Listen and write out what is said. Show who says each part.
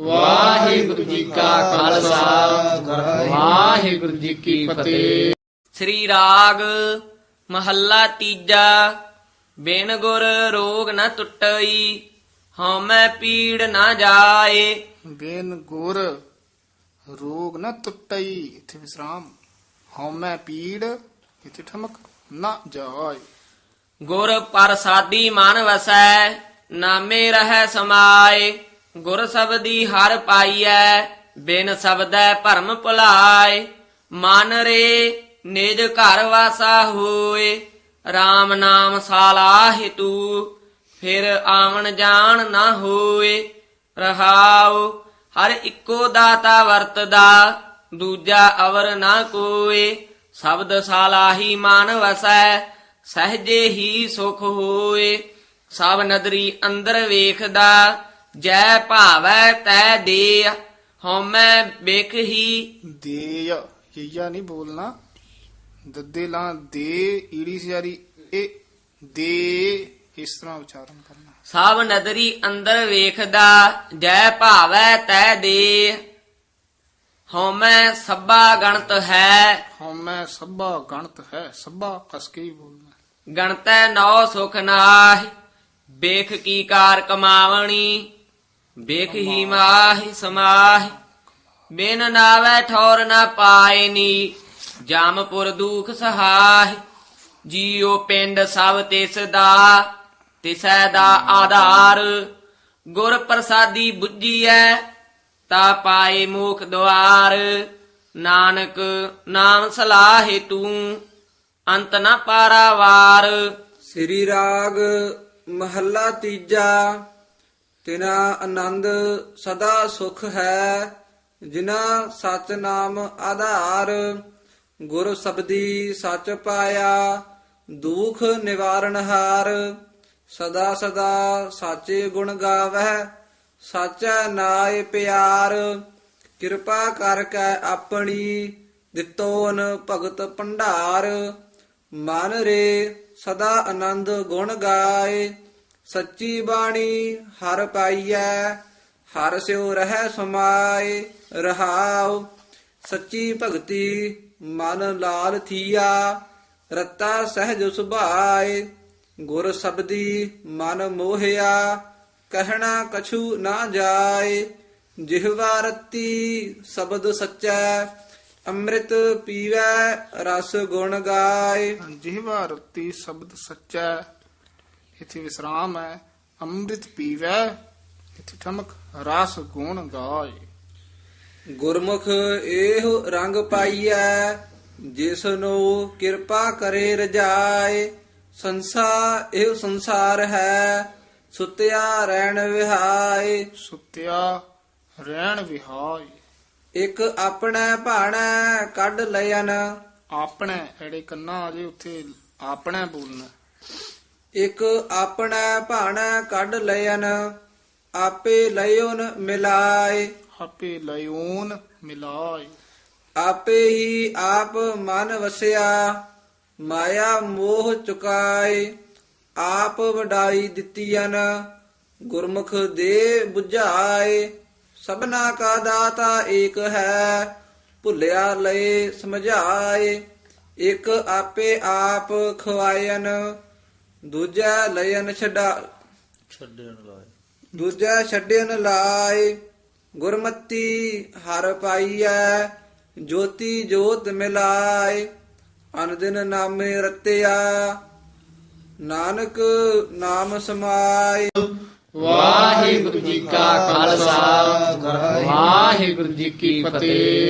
Speaker 1: ਵਾਹਿਗੁਰੂ ਜੀ ਕਾ ਖਾਲਸਾ। ਵਾਹਿਗੁਰੂ ਜੀ ਕੀ ਫਤਿਹ।
Speaker 2: ਸ੍ਰੀ ਰਾਗ ਮਹੱਲਾ ਤੀਜਾ ਬਿਨ ਗੁਰ ਰੋਗ ਨ ਟੁੱਟਈ ਹਉਮੈ ਪੀੜ ਨ ਜਾਏ।
Speaker 3: ਬੇਨ ਗੁਰ ਰੋਗ ਨ ਟੁੱਟਈ ਇਥੇ ਵਿਸਰਾਮ। ਹਉਮੈ ਪੀੜ ਇਥੇ ਠਮਕ ਨਾ ਜਾਏ।
Speaker 2: ਗੁਰ ਪ੍ਰਸਾਦੀ ਮਨ ਵਸੈ ਨਾਮੇ ਰਹਿ ਸਮਾਏ। ਗੁਰ ਸਬਦੀ ਹਰ ਪਾਈਐ, ਬਿਨ ਸਬਦੈ ਭਰਮ ਭੁਲਾਏ। ਮਨ ਰੇ ਨਿਜ ਘਰ ਵਾਸਾ ਹੋਏ RAM ਨਾਮ ਸਾਲਾਹਿ ਤੂ ਫਿਰ ਆਵਣ ਜਾਣ ਨਾ ਹੋਏ, ਰਹਾਉ। ਹਰ ਇੱਕੋ ਦਾਤਾ ਵਰਤਦਾ, ਦੂਜਾ ਅਵਰ ਨਾ ਕੋਏ। ਸ਼ਬਦ ਸਾਲਾਹੀ ਮਨ ਵਸੈ, ਸਹਜੇ ਹੀ ਸੁਖ ਹੋਏ। ਸਭ ਨਦਰੀ ਅੰਦਰ ਵੇਖਦਾ ਜੈ ਭਾਵੈ ਤੈ ਦੇ ਹਉਮੈ ਵੇਖ ਹੀ।
Speaker 3: ਦੇ ਯਈਆ ਨਹੀਂ ਬੋਲਣਾ। ਦੱਦੇ ਲਾਂ ਦੇ ਈੜੀ ਸਿਆਰੀ ਇਹ ਦੇ ਇਸ ਤਰ੍ਹਾਂ ਉਚਾਰਨ ਕਰਨਾ।
Speaker 2: ਸਭ ਨਦਰੀ ਅੰਦਰ ਵੇਖਦਾ ਜੈ ਭਾਵੈ ਤੈ ਦੇ ਹਉਮੈ ਸੱਬਾ ਗਣਤ ਹੈ।
Speaker 3: ਹਉਮੈ ਸਭਾ ਗਣਤ ਹੈ ਸਭਾ ਕਸ ਕੇ ਹੀ ਬੋਲਣਾ।
Speaker 2: ਗਣਤੈ ਨੌ ਸੁਖ ਨਾਹਿ ਵੇਖ ਕੀ ਕਾਰ ਕਮਾਵਣੀ। ਬੇਖ ਹੀ ਮਾਹਿ ਸਮਾਹਿ, ਬਿਨ ਨਾਵੈ ਠੌਰ ਨਾ ਪਾਇਨੀ ਜਾਮਪੁਰ ਦੁਖ ਸਹਾਇ ਜੀਉ ਪਿੰਡ ਸਭ ਤਿਸ ਦਾ ਤਿਸੈ ਦਾ ਆਧਾਰ, ਗੁਰ ਪ੍ਰਸਾਦੀ ਬੁੱਝੀਐ, ਤਾ ਪਾਏ ਮੋਖ ਦੁਆਰ, ਨਾਨਕ ਨਾਮ ਸਲਾਹੇ ਤੂੰ, ਅੰਤ ਨ ਪਾਰਾਵਾਰ।
Speaker 4: ਸ੍ਰੀ ਰਾਗ ਮਹੱਲਾ ਤੀਜਾ। ਤਿਨਾ ਆਨੰਦ ਸਦਾ ਸੁਖ ਹੈ, ਜਿਨਾ ਸਚ ਨਾਮ ਆਧਾਰ। ਗੁਰ ਸਬਦੀ ਸਚ ਪਾਇਆ, ਦੁਖ ਨਿਵਾਰਨ ਹਾਰ। ਸਦਾ ਸਦਾ ਸਾਚੇ ਗੁਣ ਗਾਵੈ ਸਾਚਾ ਨਾਏ ਪਿਆਰ। ਕਿਰਪਾ ਕਰਕੇ ਆਪਣੀ, ਦਿੱਤੋਨ ਭਗਤ ਭੰਡਾਰ। ਮਨ ਰੇ ਸਦਾ ਆਨੰਦ ਗੁਣ ਗਾਏ। ਸੱਚੀ ਬਾਣੀ ਹਰ ਪਾਈਐ, ਹਰ ਸਿਉ ਰਹਿ ਸਮਾਏ, ਰਹਾਉ। ਸੱਚੀ ਭਗਤੀ ਮਨ ਲਾਲ ਥੀਆ, ਰਤਾ ਸਹਿਜ ਸੁਭਾਏ। ਗੁਰ ਸਬਦੀ ਮਨ ਮੋਹਿਆ, ਕਹਿਣਾ ਕਛੂ ਨਾ ਜਾਏ। ਜਿਹਵਾ ਰਤੀ ਸ਼ਬਦ ਸੱਚੈ, ਅੰਮ੍ਰਿਤ ਪੀਵੈ ਰਸ ਗੁਣ ਗਾਏ।
Speaker 3: ਜਿਹਵਾ ਰਤੀ ਸ਼ਬਦ ਸੱਚਾ ਇਥੇ ਵਿਸਰਾਮ ਹੈ ਅੰਮ੍ਰਿਤ ਪੀਵੈ ਇਥੇ ਠਮਕ ਰਸ ਗੁਣ ਗਾਏ।
Speaker 4: ਗੁਰਮੁਖ ਇਹੋ ਰੰਗ ਪਾਈਐ ਜਿਸ ਨੂੰ ਕਿਰਪਾ ਕਰੇ ਰਜਾਏ। ਸੰਸਾਰ ਇਹ ਸੰਸਾਰ ਹੈ ਸੁਤਿਆ ਰਹਿਣ ਵਿਹਾਏ।
Speaker 3: ਸੁਤਿਆ ਰਹਿਣ ਵਿਹਾਈ
Speaker 4: ਇੱਕ ਆਪਣਾ ਭਾਣਾ ਕੱਢ ਲਿਆਨ
Speaker 3: ਆਪਣੇ ਐੜੇ ਕੰਨਾ ਆ ਜੇ ਉੱਥੇ ਆਪਣੇ ਬੋਲਣਾ।
Speaker 4: ਇੱਕ ਆਪਣਾ ਭਾਣਾ ਕੱਢ ਲਿਆਨ ਆਪੇ ਲਿਓਨ ਮਿਲਾਏ।
Speaker 3: ਆਪੇ ਲਿਓਨ ਮਿਲਾਈ
Speaker 4: ਆਪੇ ਹੀ ਆਪ ਮਨ ਵਸਿਆ ਮਾਇਆ ਮੋਹ ਚੁਕਾਏ। ਆਪ ਵਡਾਈ ਦਿੱਤੀਆਂ ਗੁਰਮੁਖ ਦੇ 부ਝਾਏ ਸਭਨਾ ਕਾ ਦਾਤਾ ਏਕ ਹੈ ਭੁੱਲਿਆ ਲਏ ਸਮਝਾਏ। ਇੱਕ ਆਪੇ ਆਪ ਖਵਾਇਨ ਦੂਜਾ ਲਇਨ ਛਡਾ ਦੂਜਾ ਛੱਡਣ ਲਾਏ ਗੁਰਮਤੀ ਹਰ ਪਾਈਐ ਜੋਤੀ ਜੋਤ ਮਿਲਾਏ ਅਨਦਿਨ ਨਾਮੇ ਰਤਿਆ ਨਾਨਕ ਨਾਮ ਸਮਾਏ।
Speaker 1: ਵਾਹਿਗੁਰੂ ਜੀ ਕਾ ਖਾਲਸਾ ਵਾਹਿਗੁਰੂ ਜੀ ਕੀ ਫਤਿਹ।